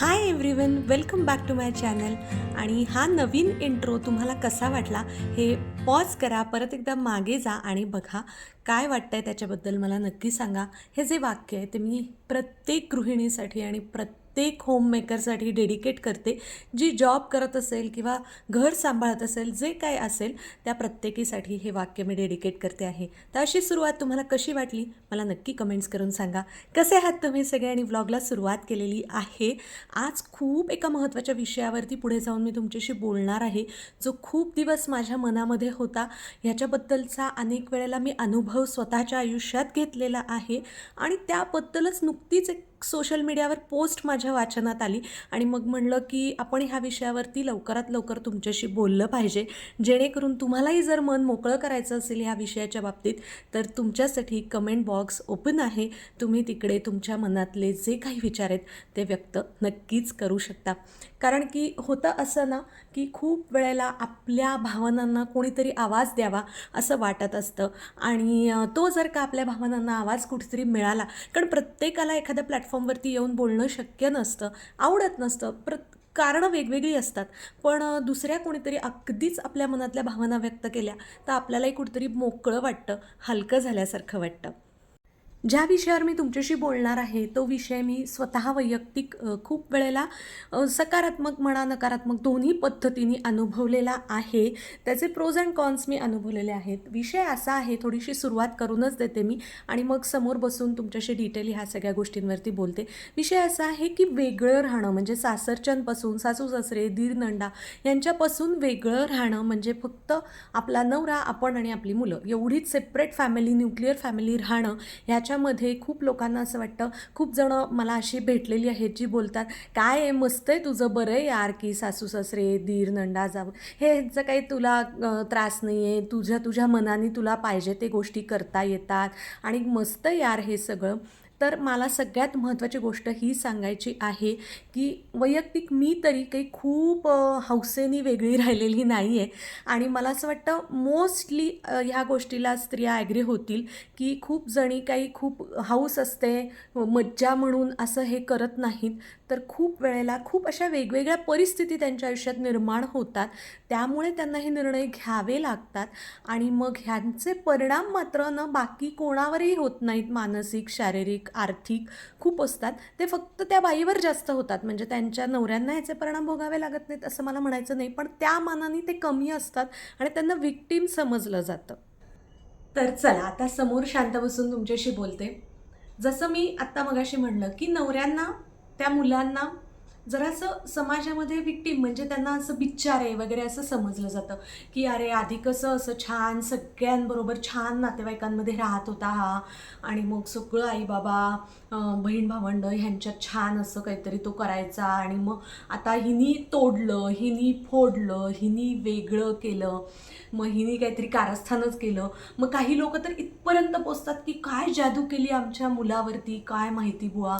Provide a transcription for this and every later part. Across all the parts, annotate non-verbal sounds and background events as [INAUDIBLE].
Hi everyone welcome back to my channel आणि हा नवीन intro तुम्हाला कसा वाटला हे पॉज करा परत एकदा मागे जा आणि बघा काय वाटतंय त्याच्याबद्दल मला नक्की सांगा. हे जे वाक्य आहे ते मी प्रत्येक गृहिणीसाठी आणि प्रत्येक होममेकरसाठी डेडिकेट करते. जी जॉब करत असेल किंवा घर सांभाळत असेल जे काय असेल त्या प्रत्येकीसाठी हे वाक्य मी डेडिकेट करते आहे. तर अशी सुरुवात तुम्हाला कशी वाटली? मला नक्की कमेंट्स करून सांगा. कसे आहात तुम्ही सगळ्यांनी व्लॉगला सुरुवात केलेली आहे? आज खूप एका महत्त्वाच्या विषयावरती पुढे जाऊन मी तुमच्याशी बोलणार आहे. जो खूप दिवस माझ्या मनामध्ये होता ह्याच्याबद्दलचा अनेक वेळेला मी अनुभव स्वतःच्या आयुष्यात घेतलेला आहे. आणि त्याबद्दलच नुकतीच एक सोशल मीडियावर पोस्ट माझ्या वाचनात आली आणि मग म्हणलं की आपण ह्या विषयावरती लवकरात लवकर तुमच्याशी बोललं पाहिजे. जेणेकरून तुम्हालाही जर मन मोकळं करायचं असेल ह्या विषयाच्या बाबतीत तर तुमच्यासाठी कमेंट बॉक्स ओपन आहे. तुम्ही तिकडे तुमच्या मनातले जे काही विचार आहेत ते व्यक्त नक्कीच करू शकता. कारण की होतं असं ना की खूप वेळेला आपल्या भावनांना कोणीतरी आवाज द्यावा असं वाटत असतं. आणि तो जर का आपल्या भावनांना आवाज कुठेतरी मिळाला कारण प्रत्येकाला एखाद्या प्लॅटफॉर्मवरती येऊन बोलणं शक्य नसतं आवडत नसतं प्र कारणं वेगवेगळी असतात. पण दुसऱ्या कोणीतरी अगदीच आपल्या मनातल्या भावना व्यक्त केल्या तर आपल्यालाही कुठेतरी मोकळं वाटतं हलकं झाल्यासारखं वाटतं. ज्या विषयावर मी तुमच्याशी बोलणार आहे तो विषय मी स्वतः वैयक्तिक खूप वेळेला सकारात्मक म्हणा नकारात्मक दोन्ही पद्धतीने अनुभवलेला आहे. त्याचे प्रोज अँड कॉन्स मी अनुभवलेले आहेत. विषय असा आहे थोडीशी सुरुवात करूनच देते मी आणि मग समोर बसून तुमच्याशी डिटेल ह्या सगळ्या गोष्टींवरती बोलते. विषय असा आहे की वेगळं राहणं म्हणजे सासरच्यांपासून सासू सासरे दीर नंडा यांच्यापासून वेगळं राहणं म्हणजे फक्त आपला नवरा आपण आणि आपली मुलं एवढीच सेपरेट फॅमिली न्यूक्लिअर फॅमिली राहणं ह्या ह्याच्यामध्ये खूप लोकांना असं वाटतं खूप जणं मला अशी भेटलेली आहेत जी बोलतात काय आहे मस्त आहे तुझं बरं आहे यार की सासू सासरे दीर नंडा जावं. हे ह्याचं काही तुला त्रास नाही आहे तुझ्या तुझ्या मनाने तुला पाहिजे ते गोष्टी करता येतात आणि मस्त यार हे सगळं. तर मला सगळ्यात महत्त्वाची गोष्ट ही सांगायची आहे की वैयक्तिक मी तरी काही खूप हौसेनी वेगळी राहिलेली नाही आहे आणि मला असं वाटतं मोस्टली ह्या गोष्टीला स्त्रिया ॲग्री होतील की खूप जणी काही खूप हौस असते मज्जा म्हणून असं हे करत नाहीत. तर खूप वेळेला खूप अशा वेगवेगळ्या परिस्थिती त्यांच्या आयुष्यात निर्माण होतात. त्यामुळे त्यांना हे निर्णय घ्यावे लागतात. आणि मग ह्यांचे परिणाम मात्र न बाकी कोणावरही होत नाहीत. मानसिक शारीरिक आर्थिक खूप असतात. ते फक्त त्या बाईवर जास्त होतात. म्हणजे त्यांच्या नवऱ्यांना ह्याचे परिणाम भोगावे लागत नाहीत असं मला म्हणायचं नाही. पण त्या मानाने ते कमी असतात आणि त्यांना विक्टीम समजलं जातं. तर चला आता समोर शांत बसून तुमच्याशी बोलते. जसं मी आत्ता मगाशी म्हणलं की नवऱ्यांना त्या मुलांना जरासं समाजामध्ये विक्टीम म्हणजे त्यांना असं बिच्चारे वगैरे असं समजलं जातं की अरे आधी कसं असं छान सगळ्यांबरोबर छान नातेवाईकांमध्ये राहत होता हा. आणि मग सगळं आई बाबा बहीण भावंड ह्यांच्यात छान असं काहीतरी तो करायचा. आणि मग आता हिनी तोडलं हिनी फोडलं हिनी वेगळं केलं. मग हिनी काहीतरी कारस्थानच केलं. मग काही लोक तर इथपर्यंत पोचतात की काय जादू केली आमच्या मुलावरती काय माहिती बुवा.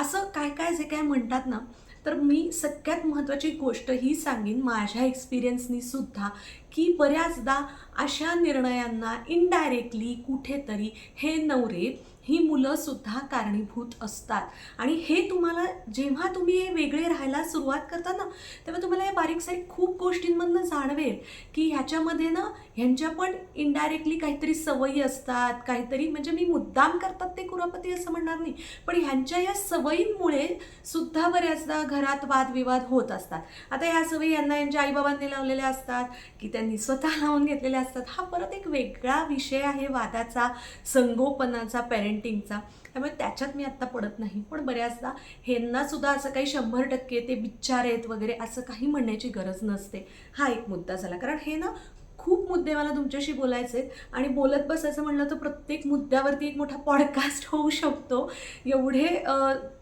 असं काय काय जे काय म्हणतात ना तर मी सगळ्यात महत्त्वाची गोष्ट ही सांगेन माझ्या एक्सपिरियन्सनी सुद्धा की बऱ्याचदा अशा निर्णयांना इनडायरेक्टली कुठेतरी हे नवरे ही मुलंसुद्धा कारणीभूत असतात. आणि हे तुम्हाला जेव्हा तुम्ही हे वेगळे राहायला सुरुवात करता ना तेव्हा तुम्हाला या बारीक सारीक खूप गोष्टींमधनं जाणवेल की ह्याच्यामध्ये ना ह्यांच्या पण इनडायरेक्टली काहीतरी सवयी असतात काहीतरी म्हणजे मी मुद्दाम करतात ते कुरापती असं म्हणणार नाही. पण ह्यांच्या या सवयींमुळे सुद्धा बऱ्याचदा घरात वादविवाद होत असतात. आता ह्या सवयी यांना यांच्या आईबाबांनी लावलेल्या असतात की त्यांनी स्वतः लावून घेतलेल्या असतात. हा परत एक वेगळा विषय आहे वादाचा संगोपनाचा पॅरेंटिंगचा त्यामुळे त्याच्यात मी आत्ता पडत नाही. पण बऱ्याचदा ह्यांना सुद्धा असं काही शंभर टक्के ते विचार आहेत वगैरे असं काही म्हणण्याची गरज नसते. हा एक मुद्दा झाला. कारण हे ना खूप मुद्दे मला तुमच्याशी बोलायचे आहेत आणि बोलत बसायचं म्हणलं तर प्रत्येक मुद्द्यावरती एक मोठा पॉडकास्ट [LAUGHS] होऊ शकतो. एवढे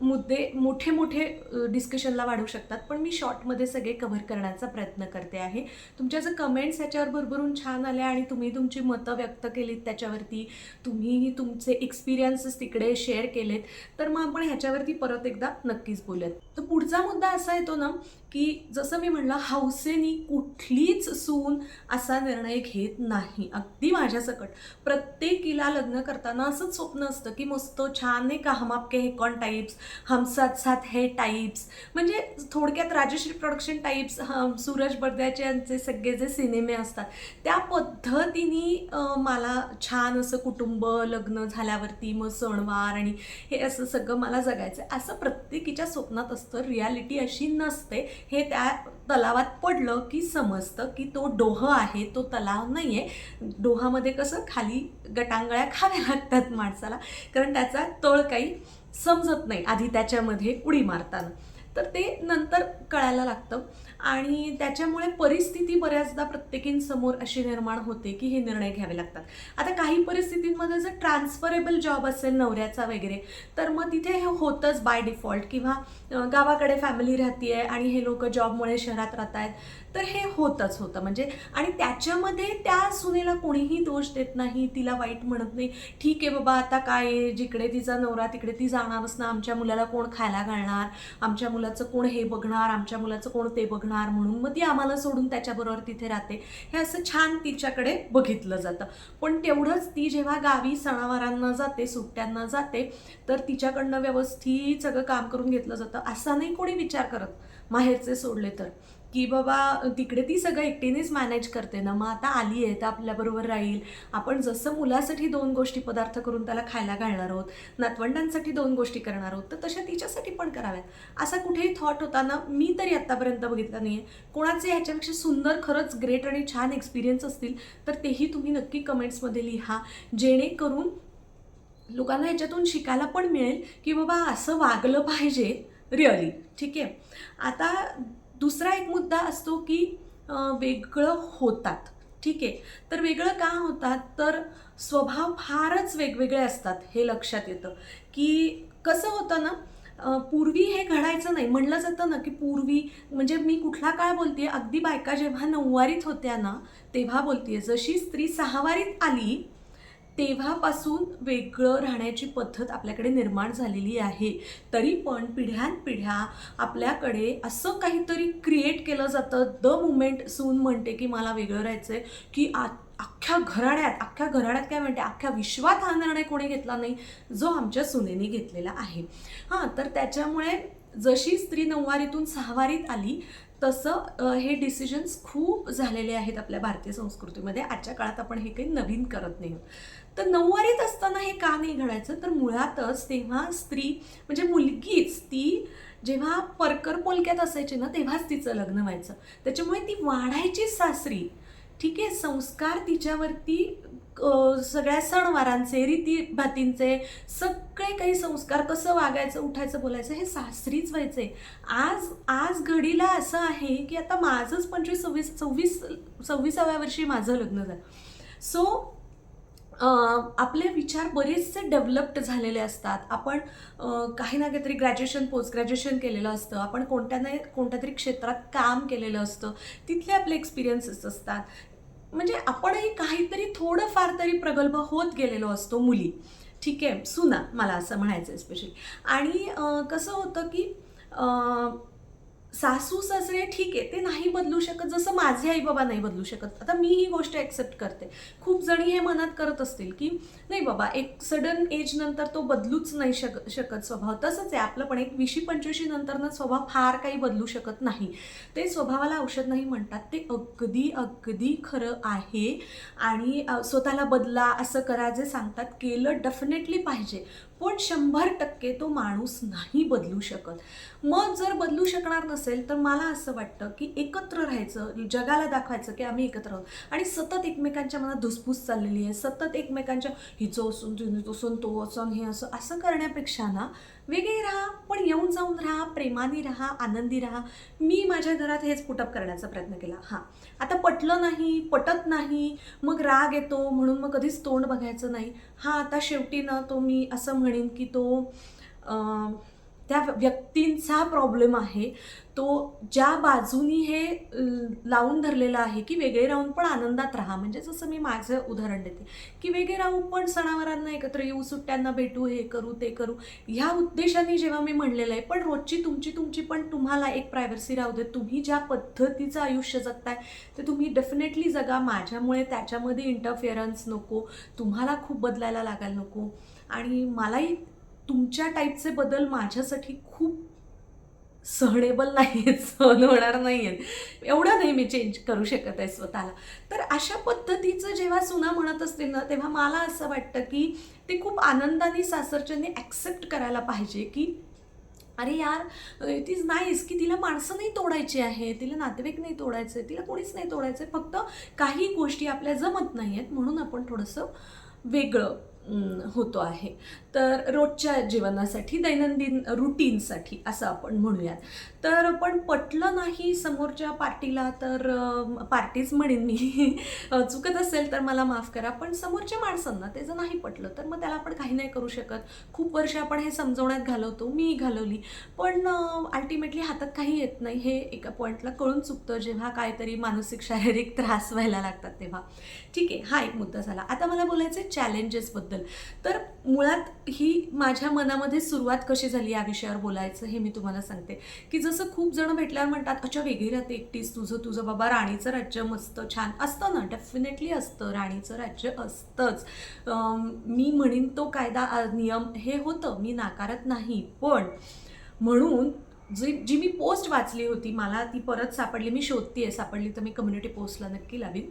मुद्दे मोठे मोठे डिस्कशनला वाढू शकतात. पण मी शॉर्टमध्ये सगळे कव्हर करण्याचा प्रयत्न करते आहे. तुमच्या जर कमेंट्स ह्याच्यावर भरभरून छान आल्या आणि तुम्ही तुमची मतं व्यक्त केलीत त्याच्यावरती. तुम्ही तुमचे एक्सपिरियन्सेस तिकडे शेअर केलेत. तर मग आपण ह्याच्यावरती परत एकदा नक्कीच बोलूयात. तर पुढचा मुद्दा असा येतो ना की जसं मी म्हणलं हौसेनी कुठलीच सून असा निर्णय घेत नाही. अगदी माझ्यासकट. प्रत्येकीला लग्न करताना असंच स्वप्न असतं की मस्त छान आहे का हम आपके हे कॉन टाईप्स हम साथ साथ हे टाईप्स म्हणजे थोडक्यात राजश्री प्रोडक्शन टाईप्स हम सूरज बर्द्याचे यांचे सगळे जे सिनेमे असतात त्या पद्धतीने मला छान असं कुटुंब लग्न झाल्यावरती मग सणवार आणि हे असं सगळं मला जगायचं आहे असं प्रत्येकीच्या स्वप्नात असतं. रियालिटी अशी नसते. हे त्या तलावात पडलं की समजतं की तो डोह आहे तो तलाव नाही आहे डोहामध्ये कसं खाली गटांगळ्या खाव्या लागतात माणसाला. कारण त्याचा तळ काही समजत नाही आधी त्याच्यामध्ये उडी मारताना. तर ते नंतर कळायला लागतं. आणि त्याच्यामुळे परिस्थिती बऱ्याचदा प्रत्येकींसमोर अशी निर्माण होते की हे निर्णय घ्यावे लागतात. आता काही परिस्थितींमध्ये जर ट्रान्सफरेबल जॉब असेल नवऱ्याचा वगैरे तर मग तिथे हे होतंच बाय डिफॉल्ट किंवा गावाकडे फॅमिली राहते आहे आणि हे लोक जॉबमुळे शहरात राहत आहेत तर हे होतच होतं. म्हणजे आणि त्याच्यामध्ये त्या सुनेला कोणीही दोष देत नाही तिला वाईट म्हणत नाही. ठीक आहे बाबा आता काय जिकडे तिचा नवरा तिकडे ती जाणारच ना आमच्या मुलाला कोण खायला घालणार? आमच्या मुलाचं कोण हे बघणार? आमच्या मुलाचं कोण ते बघणार? म्हणून मग ती आम्हाला सोडून त्याच्याबरोबर तिथे राहते. हे असं छान तिच्याकडे बघितलं जातं. पण तेवढंच ती जेव्हा गावी सणावारांना जाते सुट्ट्यांना जाते तर तिच्याकडनं व्यवस्थित सगळं काम करून घेतलं जातं. असा नाही कोणी विचार करत माहेरचे सोडले तर. की बाबा तिकडे ती सगळं एकटीनेच मॅनेज करते ना मग आता आली आहे तर आपल्याबरोबर राहील. आपण जसं मुलासाठी दोन गोष्टी पदार्थ करून त्याला खायला घालणार आहोत नातवंडांसाठी दोन गोष्टी करणार आहोत तर तशा तिच्यासाठी पण कराव्यात. असा कुठेही थॉट होता ना मी तरी आत्तापर्यंत बघितला नाही आहे कोणाचे ह्याच्यापेक्षा सुंदर खरंच ग्रेट आणि छान एक्सपिरियन्स असतील तर तेही तुम्ही नक्की कमेंट्समध्ये लिहा. जेणेकरून लोकांना ह्याच्यातून शिकायला पण मिळेल की बाबा असं वागलं पाहिजे रिअली ठीक? आहे आता दुसरा एक मुद्दा असतो की वेगळं होतात. ठीक आहे? तर वेगळं का होतात? तर स्वभाव फारच वेगवेगळे असतात हे लक्षात येतं. की कसं होतं ना पूर्वी हे घडायचं नाही. म्हणलं जातं ना की पूर्वी म्हणजे मी कुठला काळ बोलते अगदी बायका जेव्हा नऊवारीत होत्या ना तेव्हा बोलते जशी स्त्री सहावारीत आली तेव्हापासून वेगळं राहण्याची पद्धत आपल्याकडे निर्माण झालेली आहे. तरी पण पिढ्यानपिढ्या आपल्याकडे असं काहीतरी क्रिएट केलं जातं. द मुमेंट सून म्हणते की मला वेगळं राहायचं आहे की आ अख्ख्या घराण्यात अख्ख्या घराण्यात काय म्हणते? अख्ख्या विश्वात हा निर्णय कोणी घेतला नाही? जो आमच्या सुनेने घेतलेला आहे. हां तर त्याच्यामुळे जशी स्त्री नऊवारीतून सहावारीत आली तसं हे डिसिजन्स खूप झालेले आहेत आपल्या भारतीय संस्कृतीमध्ये. आजच्या काळात आपण हे काही नवीन करत नाही तर नऊवारीत असताना हे का नाही घडायचं? तर मुळातच तेव्हा स्त्री म्हणजे मुलगीच ती जेव्हा परकर पोलक्यात असायची ना तेव्हाच तिचं लग्न व्हायचं. त्याच्यामुळे ती वाढायची सासरी. ठीक आहे संस्कार तिच्यावरती सगळ्या सणवारांचे रीतीभातींचे सगळे काही संस्कार कसं वागायचं उठायचं बोलायचं हे सासरीच व्हायचे. आज आज घडीला असं आहे की आता माझंच पंचवीस सव्वीस सव्वीस सव्वीसाव्या वर्षी माझं लग्न झालं. सो आपले विचार बरेचसे डेव्हलप्ड झालेले असतात. आपण काही ना काहीतरी ग्रॅज्युएशन पोस्ट ग्रॅज्युएशन केलेलं असतं. आपण कोणत्या नाही कोणत्या तरी क्षेत्रात काम केलेलं असतं. तिथले आपले एक्सपिरियन्सेस असतात. म्हणजे आपणही काहीतरी थोडंफार तरी प्रगल्भ होत गेलेलो असतो मुली. ठीक आहे? सुना मला असं म्हणायचं आहे स्पेशली आणि कसं होतं की सासू सासरे ठीक आहे ते नाही बदलू शकत जसं माझे आई बाबा नाही बदलू शकत. आता मी ही गोष्ट ॲक्सेप्ट करते. खूप जणी हे मनात करत असतील की नाही बाबा एक सडन एज नंतर तो बदलूच नाही शक शकत स्वभाव. तसंच आहे आपलं पण एक विशी पंचवीशी नंतरनं स्वभाव फार काही बदलू शकत नाही. ते स्वभावाला औषध नाही म्हणतात ते अगदी अगदी खरं आहे. आणि स्वतःला बदला असं करा जे सांगतात केलं डेफिनेटली पाहिजे. पण शंभर टक्के तो माणूस नाही बदलू शकत. मग जर बदलू शकणार नसेल तर मला असं वाटतं की एकत्र राहायचं जगाला दाखवायचं की आम्ही एकत्र आहोत. आणि सतत एकमेकांच्या मनात धुसफूस चाललेली आहे. सतत एकमेकांच्या हिचं असून तिने असून तो असून हे असं असं करण्यापेक्षा ना वेगळे राहा पण येऊन जाऊन राहा प्रेमाने राहा आनंदी राहा. मी माझ्या घरात हेच पुटअप करण्याचा प्रयत्न केला. हां. आता पटलं नाही पटत नाही मग राग येतो म्हणून मग कधीच तोंड बघायचं नाही. हा आता शेवटी ना तो मी असं म्हणेन की तो त्या व्यक्तींचा प्रॉब्लेम आहे. तो ज्या बाजूनी हे लावून धरलेलं आहे की वेगळे राहून पण आनंदात राहा. म्हणजे जसं मी माझं उदाहरण देते की वेगळे राहून पण सणावारांना एकत्र येऊ सुट्ट्यांना भेटू हे करू ते करू. ह्या उद्देशाने जेव्हा मी म्हणलेलं आहे पण रोजची तुमची तुमची पण तुम्हाला एक प्रायव्हसी राहू दे. तुम्ही ज्या पद्धतीचं आयुष्य जगताय ते तुम्ही डेफिनेटली जगा. माझ्यामुळे त्याच्यामध्ये इंटरफिअरन्स नको. तुम्हाला खूप बदलायला लागायला नको. आणि मलाही तुमच्या टाईपचे बदल माझ्यासाठी खूप सहनेबल नाही आहेत सहन होणार नाही आहेत एवढं नाही मी चेंज करू शकत आहे स्वतःला. तर अशा पद्धतीचं जेव्हा सुना म्हणत असते ना तेव्हा मला असं वाटतं की ते खूप आनंदाने सासरच्याने ॲक्सेप्ट करायला पाहिजे की अरे यार इट इज नाईस की तिला माणसं नाही तोडायची आहे तिला नातेवाईक नाही तोडायचं आहे तिला कोणीच नाही तोडायचं आहे फक्त काही गोष्टी आपल्या जमत नाही आहेत म्हणून आपण थोडंसं वेगळं होतो आहे. तर रोजच्या जीवनासाठी दैनंदिन रुटीनसाठी असं आपण म्हणूयात. तर पण पटलं नाही समोरच्या पार्टीला तर पार्टीच म्हणेन मी. चुकत असेल तर मला माफ करा पण समोरच्या माणसांना ते जर नाही पटलं तर मग त्याला आपण काही नाही करू शकत. खूप वर्ष आपण हे समजवण्यात घालवतो मी घालवली. पण अल्टिमेटली हातात काही येत नाही हे एका पॉईंटला कळून चुकतं. जेव्हा काहीतरी मानसिक शारीरिक त्रास व्हायला लागतात तेव्हा. ठीक आहे हा एक मुद्दा झाला. आता मला बोलायचं आहे चॅलेंजेसबद्दल तर मुळात ही माझ्या मनामध्ये सुरुवात कशी झाली या विषयावर बोलायचं हे मी तुम्हाला सांगते. की जसं खूप जण भेटल्यावर म्हणतात अच्छा वेगळी राहते एकटीच तुझं तुझं बाबा राणीचं राज्य मस्त छान असतं ना डेफिनेटली असतं राणीचं राज्य असतंच. मी म्हणीन तो कायदा नियम हे होतं मी नाकारत नाही पण म्हणून जी जी मी पोस्ट वाचली होती मला ती परत सापडली मी शोधतीये सापडली तर मी कम्युनिटी पोस्टला नक्की लावीन.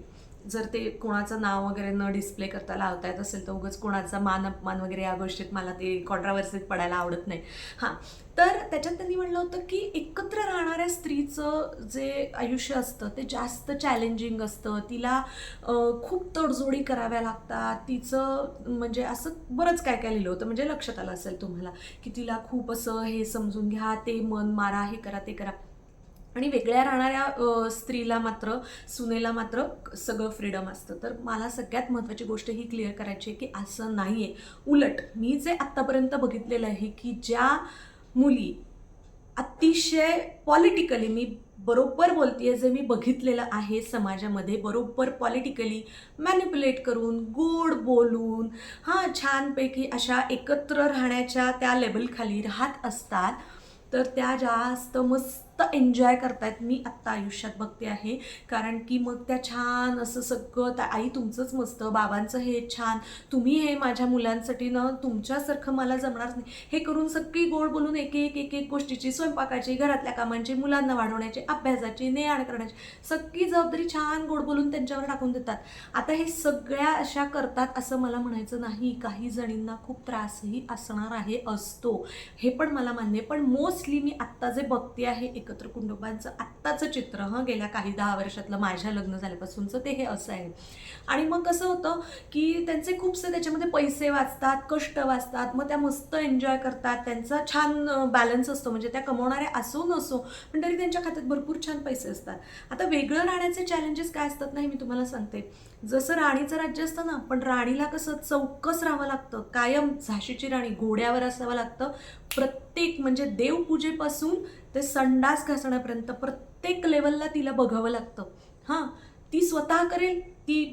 जर ते कोणाचं नाव वगैरे न डिस्प्ले करता लावता येत असेल तर उगाच कोणाचा मान अपमान वगैरे या गोष्टीत मला ते कॉन्ट्रावर्सीत पडायला आवडत नाही. हां तर त्याच्यात त्यांनी म्हणलं होतं की एकत्र राहणाऱ्या स्त्रीचं जे आयुष्य असतं ते जास्त चॅलेंजिंग असतं. तिला खूप तडजोडी कराव्या लागतात. तिचं म्हणजे असं बरंच काय काय लिहिलं होतं. म्हणजे लक्षात आलं असेल तुम्हाला की तिला खूप असं हे समजून घ्या ते मन मारा हे करा ते करा. आणि वेगळ्या राहणाऱ्या स्त्रीला मात्र सुनेला मात्र सगळं फ्रीडम असतं. तर मला सगळ्यात महत्त्वाची गोष्ट ही क्लिअर करायची आहे की असं नाही आहे उलट मी जे आत्तापर्यंत बघितलेलं आहे की ज्या मुली अतिशय पॉलिटिकली मी बरोबर बोलतेय जे मी बघितलेलं आहे समाजामध्ये बरोबर पॉलिटिकली मॅनिप्युलेट करून गोड बोलून हां छानपैकी अशा एकत्र राहण्याच्या त्या लेवलखाली राहत असतात तर त्या जास्त मस्त एन्जॉय करतायत. मी आत्ता आयुष्यात बघते आहे. कारण की मग त्या छान असं सगळं त्या आई तुमचंच मस्त बाबांचं हे छान. तुम्ही हे माझ्या मुलांसाठी ना तुमच्यासारखं मला जमणारच नाही. हे करून सगळी गोड बोलून एक एक एक एक गोष्टीची स्वयंपाकाची घरातल्या कामांची मुलांना वाढवण्याची अभ्यासाची ने आण करण्याची सगळी जबाबदारी छान गोड बोलून त्यांच्यावर टाकून देतात. आता हे सगळ्या अशा करतात असं मला म्हणायचं नाही. काही जणींना खूप त्रासही असणार आहे असतो. हे पण मला मान्य पण मोस्टली मी आत्ता जे बघते आहे एकत्र कुटुंबांचं आत्ताचं चित्र हं गेल्या काही दहा वर्षातलं माझ्या लग्न झाल्यापासूनचं ते हे असं आहे. आणि मग कसं होतं की त्यांचे खूपसे त्याच्यामध्ये पैसे वाचतात कष्ट वाचतात मग त्या मस्त एन्जॉय करतात त्यांचा छान बॅलन्स असतो म्हणजे त्या कमवणाऱ्या असो नसो पण तरी त्यांच्या खात्यात भरपूर छान पैसे असतात. आता वेगळं राहण्याचे चॅलेंजेस काय असतात नाही मी तुम्हाला सांगते. जसं राणीचं राज्य असतं ना पण राणीला कसं चौकस राहावं लागतं कायम झाशीची राणी घोड्यावर असावं लागतं प्रत्येक म्हणजे देवपूजेपासून ते संडास घासण्यापर्यंत प्रत्येक लेवलला तिला बघावं लागतं. हां ती स्वतः करेल ती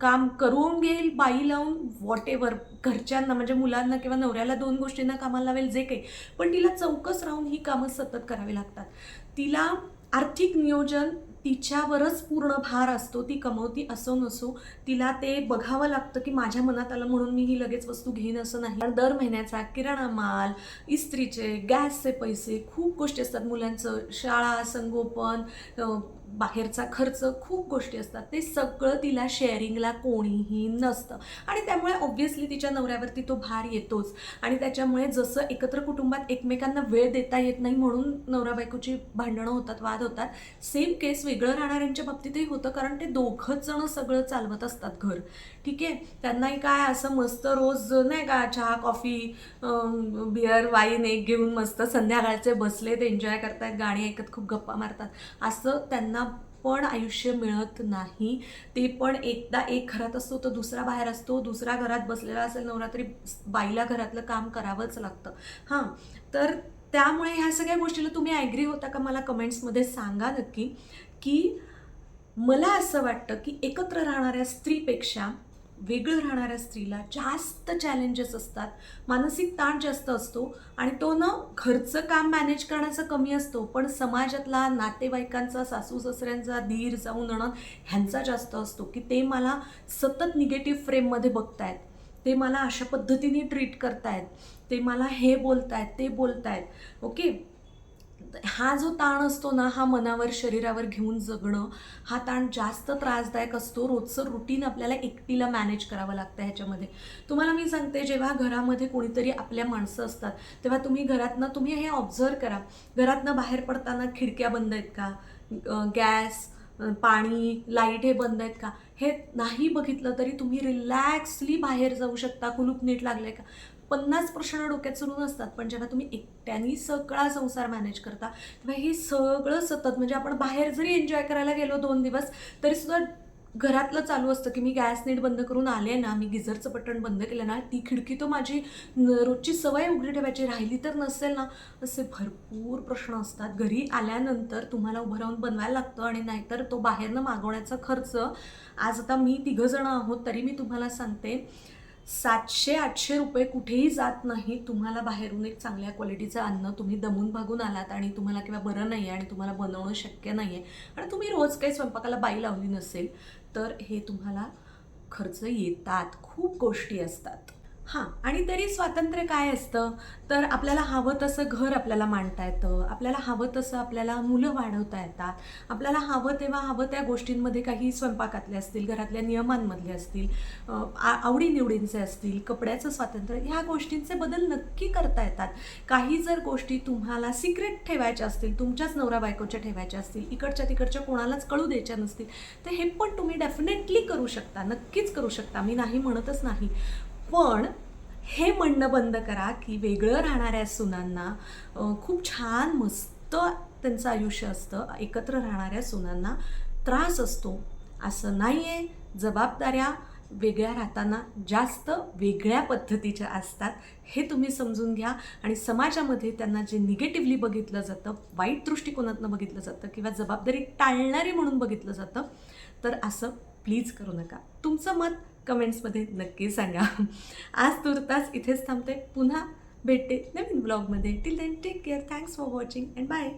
काम करून घेईल बाई लावून वॉट एव्हर घरच्यांना म्हणजे मुलांना किंवा नवऱ्याला दोन गोष्टींना कामाला लावेल जे काही. पण तिला चौकस राहून ही कामं सतत करावी लागतात. तिला आर्थिक नियोजन तिच्यावरच पूर्ण भार असतो ती कमवती असो नसो तिला ते बघावं लागतं की माझ्या मनात आलं म्हणून मी ही लगेच वस्तू घेईन असं नाही. कारण दर महिन्याचा किराणा माल इस्त्रीचे गॅसचे पैसे खूप गोष्टी असतात मुलांचं. शाळा संगोपन बाहेरचा खर्च खूप गोष्टी असतात. ते सगळं तिला शेअरिंगला कोणीही नसतं. आणि त्यामुळे ऑब्व्हियसली तिच्या नवऱ्यावरती तो भार येतोच. आणि त्याच्यामुळे जसं एकत्र कुटुंबात एकमेकांना वेळ देता येत नाही म्हणून नवरा बायकोची भांडणं होतात वाद होतात सेम केस वेगळं राहणाऱ्यांच्या बाबतीतही होतं कारण ते दोघंच जण सगळं चालवत असतात घर. ठीक आहे? त्यांनाही काय असं मस्त रोज नाही का चहा कॉफी बिअर वाईन एक घेऊन मस्त संध्याकाळचे बसलेत एन्जॉय करतायत गाणी ऐकत खूप गप्पा मारतात. असं त्यांना पण आयुष्य मिळत नाही. ते पण एकदा एक घरात असतो तर दुसरा बाहेर असतो. दुसरा घरात बसलेला असेल नवरात्री बाईला घरातलं काम करावंच लागतं. हां तर त्यामुळे ह्या सगळ्या गोष्टीला तुम्ही ॲग्री होता का? मला कमेंट्समध्ये सांगा नक्की की मला असं वाटतं की एकत्र राहणाऱ्या स्त्रीपेक्षा वेगळं राहणाऱ्या स्त्रीला जास्त चॅलेंजेस असतात. मानसिक ताण जास्त असतो आणि तो न घरचं काम मॅनेज करण्याचा कमी असतो. पण समाजातला नातेवाईकांचा सासू सासऱ्यांचा धीर जाऊ नणद ह्यांचा जास्त असतो की ते मला सतत निगेटिव्ह फ्रेममध्ये बघतायत. ते मला अशा पद्धतीने ट्रीट करतायत. ते मला हे बोलतायत ते बोलतायत. ओके हा जो ताण असतो ना हा मनावर शरीरावर घेऊन जगणं हा ताण जास्त त्रासदायक असतो. रोजचं रुटीन आपल्याला एकटीला मॅनेज करावं लागतं ह्याच्यामध्ये. तुम्हाला मी सांगते जेव्हा घरामध्ये कोणीतरी आपल्या माणसं असतात तेव्हा तुम्ही घरातनं तुम्ही हे ऑब्झर्व करा. घरातनं बाहेर पडताना खिडक्या बंद आहेत का? गॅस पाणी लाइट हे बंद आहेत का? हे नाही बघितलं तरी तुम्ही रिलॅक्सली बाहेर जाऊ शकता. कुलूप नीट लागलं आहे का? पन्नास प्रश्न डोक्यात सुरू नसतात पण जेव्हा तुम्ही एकट्याने सगळा संसार मॅनेज करता तेव्हा हे सगळं सतत म्हणजे आपण बाहेर जरी एन्जॉय करायला गेलो दोन दिवस तरी सुद्धा घरातलं चालू असतं की मी गॅस नीट बंद करून आले ना मी गिझरचं बटन बंद केलं ना ती खिडकी तो माझी रोजची सवय उघडी ठेवायची राहिली तर नसेल ना असे भरपूर प्रश्न असतात. घरी आल्यानंतर तुम्हाला उभं राहून बनवायला लागतं आणि नाहीतर तो बाहेरनं मागवण्याचा खर्च आज आता मी तिघं जण आहोत तरी मी तुम्हाला सांगते. सातशे आठशे रुपये कुठेही जात नाही. तुम्हाला बाहेरून एक चांगल्या क्वालिटीचं अन्न तुम्ही दमून भागून आलात आणि तुम्हाला किंवा बरं नाही आहे आणि तुम्हाला बनवणं शक्य नाही आहे आणि तुम्ही रोज काही स्वयंपाकाला बाई लावली नसेल तर हे तुम्हाला खर्च येतात. खूप गोष्टी असतात. हां आणि तरी स्वातंत्र्य काय असतं? तर आपल्याला हवं तसं घर आपल्याला मांडता येतं. आपल्याला हवं तसं आपल्याला मुलं वाढवता येतात. आपल्याला हवं तेव्हा हवं त्या गोष्टींमध्ये काही स्वयंपाकातले असतील घरातल्या नियमांमधले असतील आ- आवडीनिवडींचे असतील कपड्याचं स्वातंत्र्य ह्या गोष्टींचे बदल नक्की करता येतात. काही जर गोष्टी तुम्हाला सिक्रेट ठेवायच्या असतील तुमच्याच नवरा बायकोच्या ठेवायच्या असतील इकडच्या तिकडच्या कोणालाच कळू द्यायच्या नसतील तर हे पण तुम्ही डेफिनेटली करू शकता नक्कीच करू शकता. मी नाही म्हणतच नाही. पण हे म्हणणं बंद करा की वेगळं राहणाऱ्या सुनांना खूप छान मस्त त्यांचं आयुष्य असतं. एकत्र राहणाऱ्या सुनांना त्रास असतो. असं नाही आहे जबाबदाऱ्या वेगळ्या राहताना जास्त वेगळ्या पद्धतीच्या असतात. हे तुम्ही समजून घ्या. आणि समाजामध्ये त्यांना जे निगेटिव्हली बघितलं जातं वाईट दृष्टिकोनातनं बघितलं जातं किंवा जबाबदारी टाळणारी म्हणून बघितलं जातं तर असं प्लीज करू नका. तुमचं मत कमेंट्समध्ये नक्की सांगा. आज तुर्तास इथेच थांबते. पुन्हा भेटते नवीन ब्लॉगमध्ये. Till then take care thanks for watching and bye